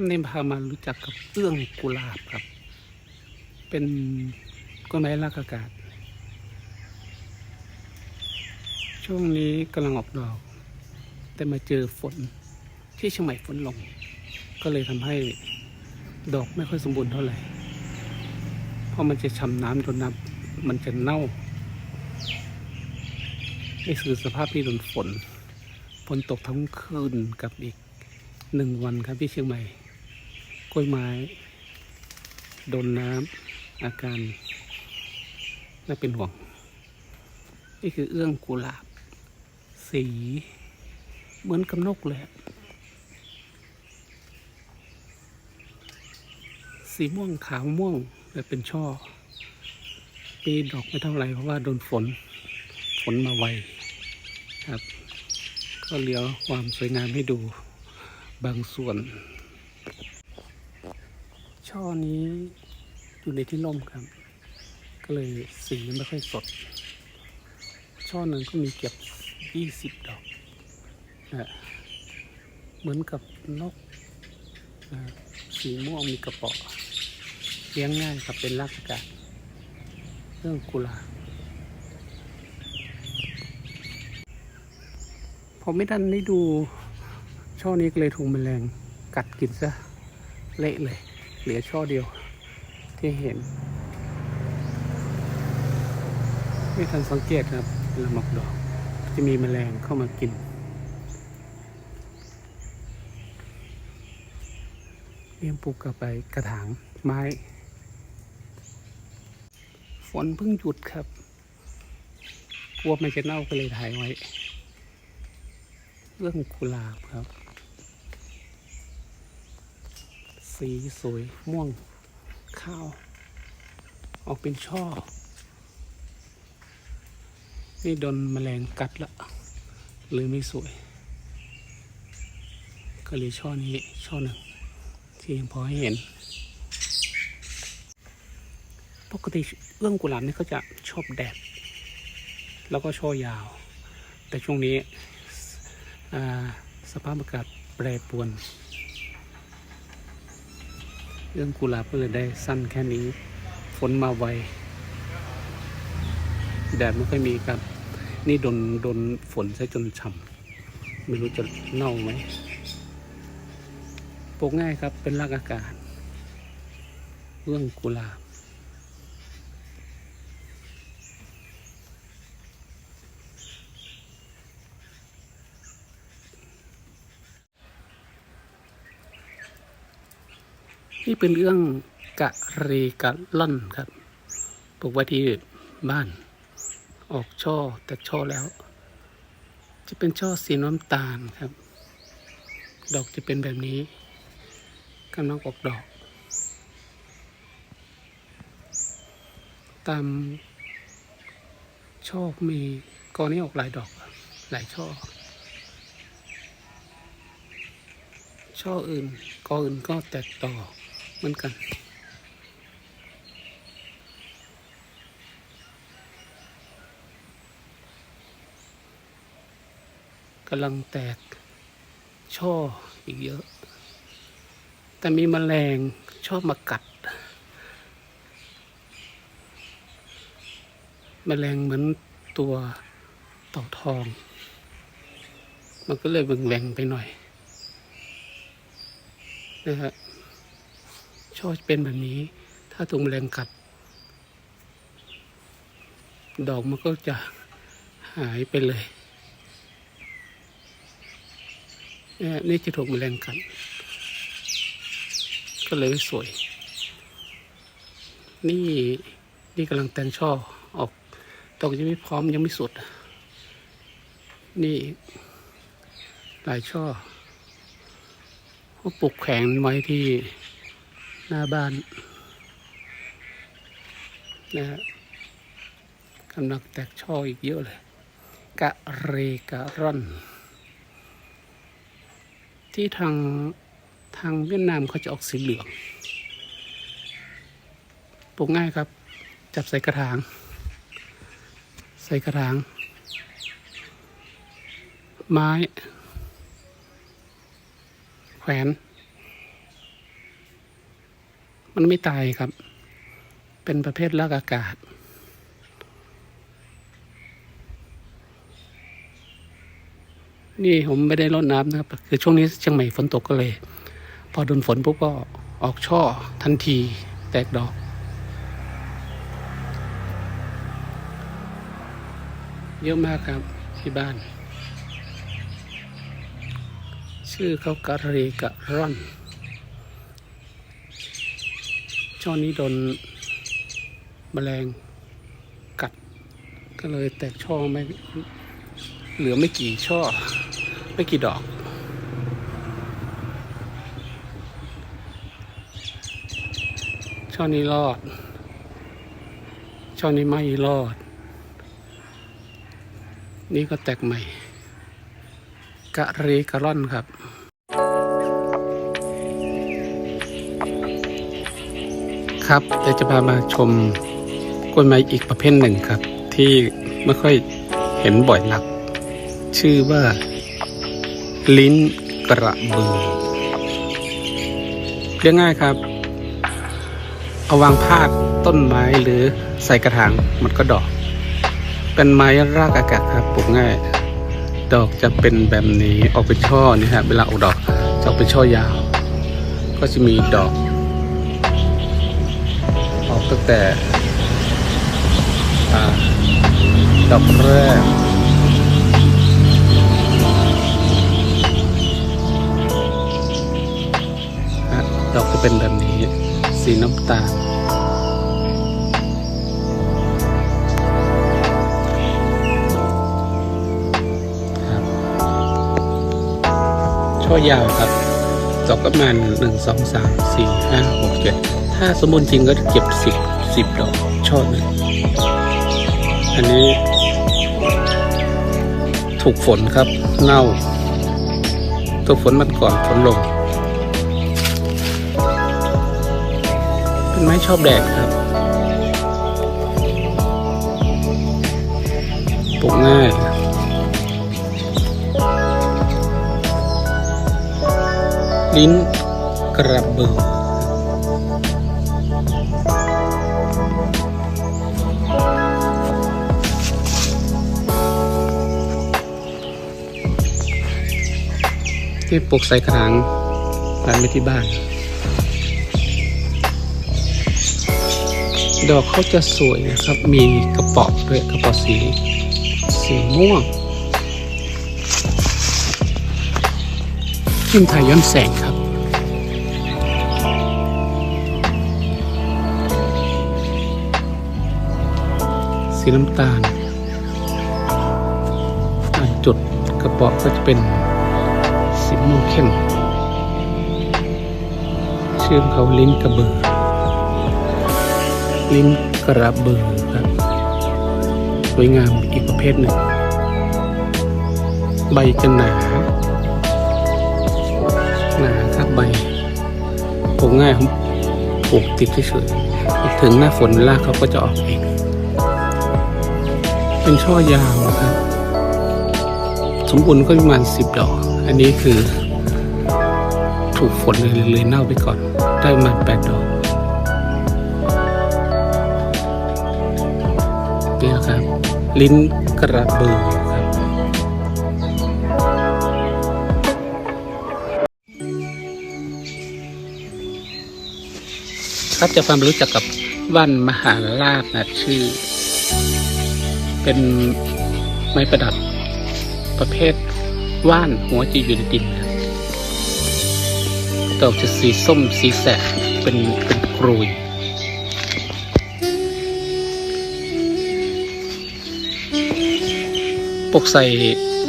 ำเนมพามารู้จักกับเอื้องกุหลาบครับ เป็นต้นไม้รากอากาศ ช่วงนี้กำลังออกดอก แต่มาเจอฝนที่เชียงใหม่ฝนลง ก็เลยทำให้ดอกไม่ค่อยสมบูรณ์เท่าไหร่ เพราะมันจะฉ่ำน้ำจนน้ำมันจะเน่านี่คือสภาพที่โดนฝนฝนตกทั้งคืนกับอีกหนึ่งวันครับที่เชียงใหม่ กล้วยไม้โดนน้ำอาการน่าเป็นห่วง นี่คือเอื้องกุหลาบ สีเหมือนกับนกเลยสีม่วงขาวม่วงแต่เป็นช่อ ปีดอกไม่เท่าไหร่เพราะว่าโดนฝน ฝนมาไวครับ ก็เหลือความสวยงามให้ดูบางส่วน ช่อนี้อยู่ในที่ร่มครับ ก็เลยสีไม่ค่อยสด ช่อหนึ่งก็มีเก็บยี่สิบดอกนะเหมือนกับนกนะสีม่วงมีกระเป๋อเลี้ยงง่ายครับเป็นรากกาศเรื่องกุหลาบผมไม่ทันได้ดูช่อนี้ก็เลยถูกแมลงกัดกินซะเละเลย เหลือช่อเดียวที่เห็น ไม่ทันสังเกตครับลาหมอกดอก จะมีแมลงเข้ามากิน เลี้ยงปลูกกับไปกระถางไม้ ฝนเพิ่งหยุดครับ กลัวมันจะเน่าก็เลยถ่ายไว้ เรื่องกุหลาบครับ สีสวยม่วงข้าว ออกเป็นช่อ นี่โดนแมลงกัดละเลยไม่สวย ก็เลยช่อนี้ช่อหนึ่งที่ยังพอให้เห็น ปกติเรื่องกุหลาบนี่เขาจะชอบแดด แล้วก็ช่อยาว แต่ช่วงนี้สภาพอากาศแปรปรวน เรื่องกุหลาบก็เลยได้สั้นแค่นี้ ฝนมาไว แดดไม่ค่อยมีครับ นี่โดนโดนฝนซะจนฉ่ำไม่รู้จะเน่าไหมปลูกง่ายครับเป็นรากอากาศ เรื่องกุหลาบ นี่เป็นเรื่องกะเรกะล่อนครับปลูกไว้ที่บ้าน ออกช่อแต่ช่อแล้ว จะเป็นช่อสีน้ำตาลครับ ดอกจะเป็นแบบนี้กำลังออกดอก ตามช่อมีกอนี้ออกหลายดอกหลายช่อ ช่ออื่นกออื่นก็แตกต่อ เหมือนกัน กำลังแตก ช่ออีกเยอะ แต่มีแมลงชอบมากัดแมลงเหมือนตัวเต่าทอง มันก็เลยแหว่งไปหน่อยนะฮะ ช่อเป็นแบบนี้ ถ้าถูกแมลงกัด ดอกมันก็จะหายไปเลยนี่จะถูกแมลงกัดก็เลยไม่สวย นี่นี่กำลังแตงช่อออกดอกยังไม่พร้อมยังไม่สุด นี่หลายช่อเขาปลูกแขวนไว้ที่ หน้าบ้านนะฮะกำลังแตกช่ออีกเยอะเลย กะเรกะร่อน ที่ทางทางเวียดนามเขาจะออกสีเหลืองปลูกง่ายครับ จับใส่กระถาง ใส่กระถาง ไม้ แขวน มันไม่ตายครับ เป็นประเภทรากอากาศ นี่ผมไม่ได้รดน้ำนะครับ คือช่วงนี้เชียงใหม่ฝนตกก็เลย พอโดนฝนปุ๊บก็ออกช่อทันทีแตกดอกเยอะมากครับที่บ้าน ชื่อเขากะเรกะร่อน ช่อนี้โดนแมลงกัด ก็เลยแตกช่อไม่เหลือไม่กี่ช่อ ไม่กี่ดอก ช่อนี้รอด ช่อนี้ไม่รอด นี่ก็แตกใหม่ กะเรกะร่อนครับ ครับเดี๋ยวจะพามาชมกล้วยไม้อีกประเภทหนึ่งครับ ที่ไม่ค่อยเห็นบ่อยนัก ชื่อว่า ลิ้นกระบือเรียกง่ายครับ เอาวางพาดต้นไม้หรือใส่กระถางมันก็ดอก เป็นไม้รากอากาศครับปลูกง่าย ดอกจะเป็นแบบนี้ออกเป็นช่อนี่ฮะเวลาออกดอกจะออกเป็นช่อยาว ก็จะมีดอกออก ตั้งแต่ดอกแรกฮะดอกจะเป็นแบบนี้ สีน้ำตาลครับช่อยาวครับ ดอกประมาณหนึ่งสองสามสี่ห้าหกเจ็ดถ้าสมบูรณ์จริงก็จะเก็บสิบสิบดอกช่อหนึ่งอันนี้ ถูกฝนครับเน่าถูกฝนมันก่อนฝนลงเป็นไม้ชอบแดดครับปลูกง่าย ลิ้นกระเบือ ที่ปลูกใส่กระถางร้นไว้ที่บ้าน ดอกเขาจะสวยนะครับ มีกระป๋อด้วยกระป๋อสี สีม่วง ขึ้นไทยย้อนแสงครับ สีน้ำตาลอ่าจุดกระเป๋อก็จะเป็นสีม่วงเข้มชื่อเขาลิ้นกระเบือ ลิ้นกระเบือครับ สวยงามอีกประเภทหนึ่ง ใบจะหนา หนาครับใบปลูกง่ายผมปลูกติดเฉยๆถึงหน้าฝนรากเขาก็จะออกเอง เป็นช่อยาวนะครับ สมบูรณ์ก็ประมาณสิบดอก อันนี้คือ ถูกฝนเลยเลยเน่าไปก่อน ได้ประมาณแปดดอกนี่นะครับ ลิ้นกระเบือ ครับจะความรู้จักกับว่านมหาราชนะชื่อ เป็นไม้ประดับประเภทว่านหัวจะอยู่ในดินนะดอกจะสีส้มสีแสดเป็นเป็นกรุยปลูกใส่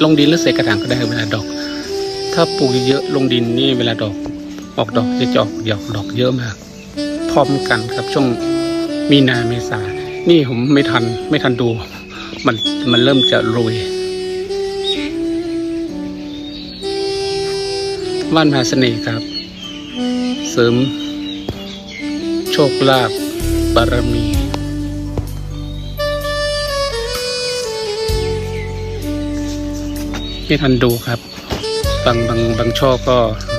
ลงดินหรือใส่กระถางก็ได้เวลาดอก ถ้าปลูกเยอะๆลงดินนี่เวลาดอก ออกดอกจะจะออกดอกดอกเยอะมาก พร้อมกันครับช่วงมีนาเมษา นี่ผมไม่ทันไม่ทันดู มันมันเริ่มจะโรยว่านมหาเสน่ห์ครับ เสริม โชคลาภบารมีไม่ทันดูครับ บางบางบางช่อก็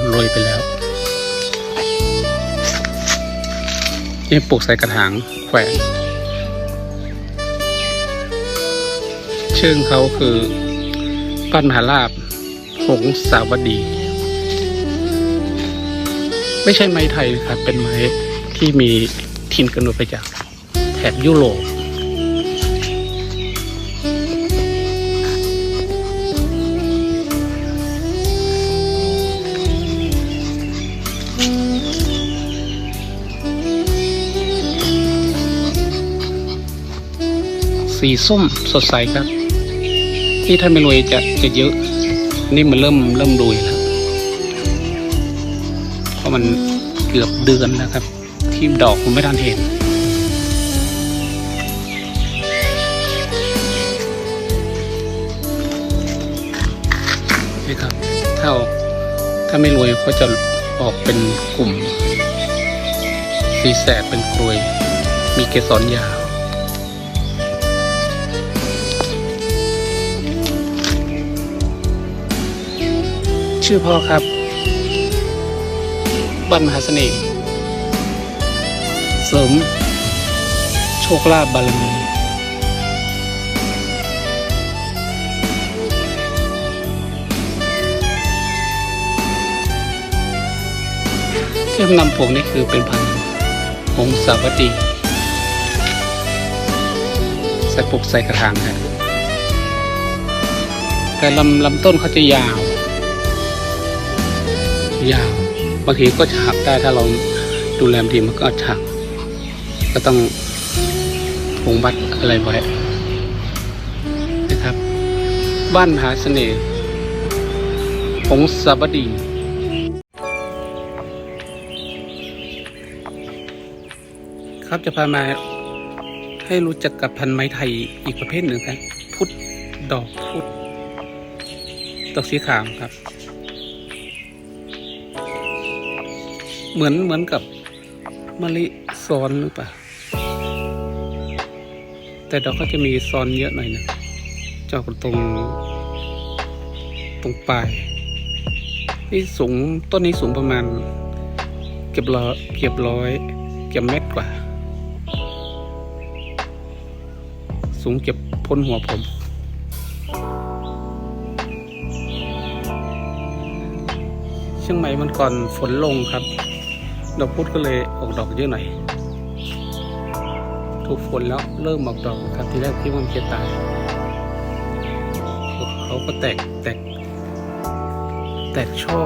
โรยไปแล้ว นี่ปลูกใส่กระถางแขวนชื่อเขาคือต้นมหาลาบหงสาวดี ไม่ใช่ไม้ไทยนะครับเป็นไม้ที่มีทินกำเนิดไปจากแถบยุโรป สีส้มสดใสครับ ที่ถ้าไม่รวยจะจะเยอะนี่มันเริ่มเริ่มรวยแล้วเพราะมันเกือบเดือนแล้วครับ ที่ดอกผมไม่ทันเห็นนี่ครับถ้าออกถ้าไม่รวยก็จะออกเป็นกลุ่ม สีแสดเป็นกลวย มีเกสรยาว ชื่อพ่อครับบันมหาเสน่ห์เสริม โชคลาภบารมีเทียมนำผงนี่คือเป็นพันธุ์หงสาวดีใส่ปลูกใส่กระถางครับแต่ลำลำต้นเขาจะยาว ยาวบางทีก็จะหักได้ถ้าเราดูแลดีมันก็อาจะหักก็ต้องผงบัดอะไรไว้นะครับ บ้านมหาเสน่ห์ผงสาวดีครับจะพามาให้รู้จักกับพันไม้ไทยอีกประเภทหนึ่งครับ พุทธดอกพุทธดอกสีขาวครับ เหมือนเหมือนกับมะลิซ้อนหรือเปล่า แต่ดอกก็จะมีซ้อนเยอะหน่อยนะจาะตรง ตรงปลาย นี่สูงต้นนี้สูงประมาณ เกือบร้อยเกือบร้อยเกือบเมตรกว่า สูงเก็บพ้นหัวผมเชียงใหม่มันก่อนฝนลงครับ ดอกพุธก็เลยออกดอกเยอะหน่อย ถูกฝนแล้วเริ่มออกดอกครับทีแรกที่ว่ามันจะตายเขาก็แตกแตก แตกช่อ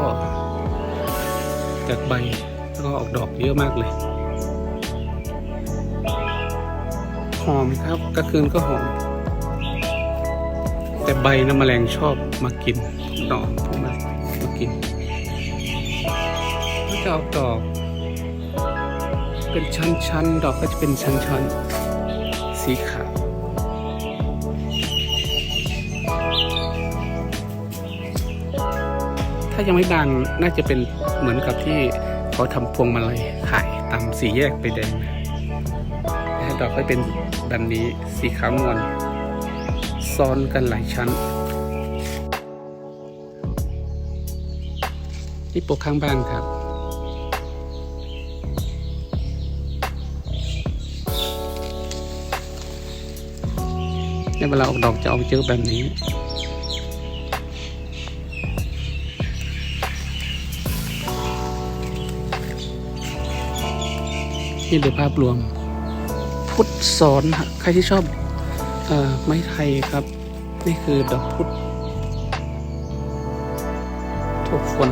แตกใบแล้วก็ออกดอกเยอะมากเลย หอมครับกลางคืนก็หอม แต่ใบน้ำแมลงชอบมากินหนอนพวกมันมากินก็จะออกดอก เป็นชั้นๆ ดอกก็จะเป็นชั้นๆ สีขาวถ้ายังไม่บานน่าจะเป็นเหมือนกับที่เขาทำพวงมาลัยขายตามสี่แยกไปแดงดอกก็เป็นแบบนี้สีขาวนวลซ้อนกันหลายชั้นนี่ปลูกข้างบ้านครับ เวลาออกดอกจะออกเจอแบบนี้ นี่ดูภาพรวม พุทธสอนใครที่ชอบออไม้ไทยครับ นี่คือดอกพุทธถูกฝน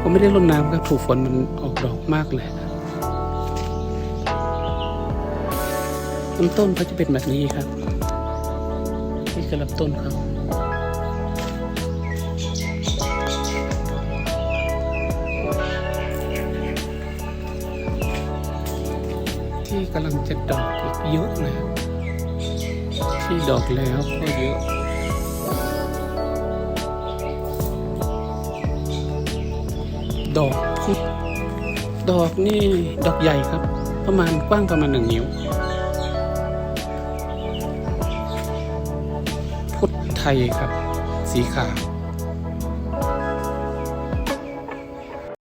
ผมไม่ได้รดน้ำครับ ถูกฝนมันออกดอกมากเลยลำต้นเขาจะเป็นแบบนี้ครับ นี่คือลำต้นครับที่กำลังจะดอกอีกเยอะเลยครับที่ดอกแล้วก็เยอะดอกพุธดอกนี่ดอกใหญ่ครับ ประมาณกว้างประมาณหนึ่งนิ้ว ไทยครับ สีขาว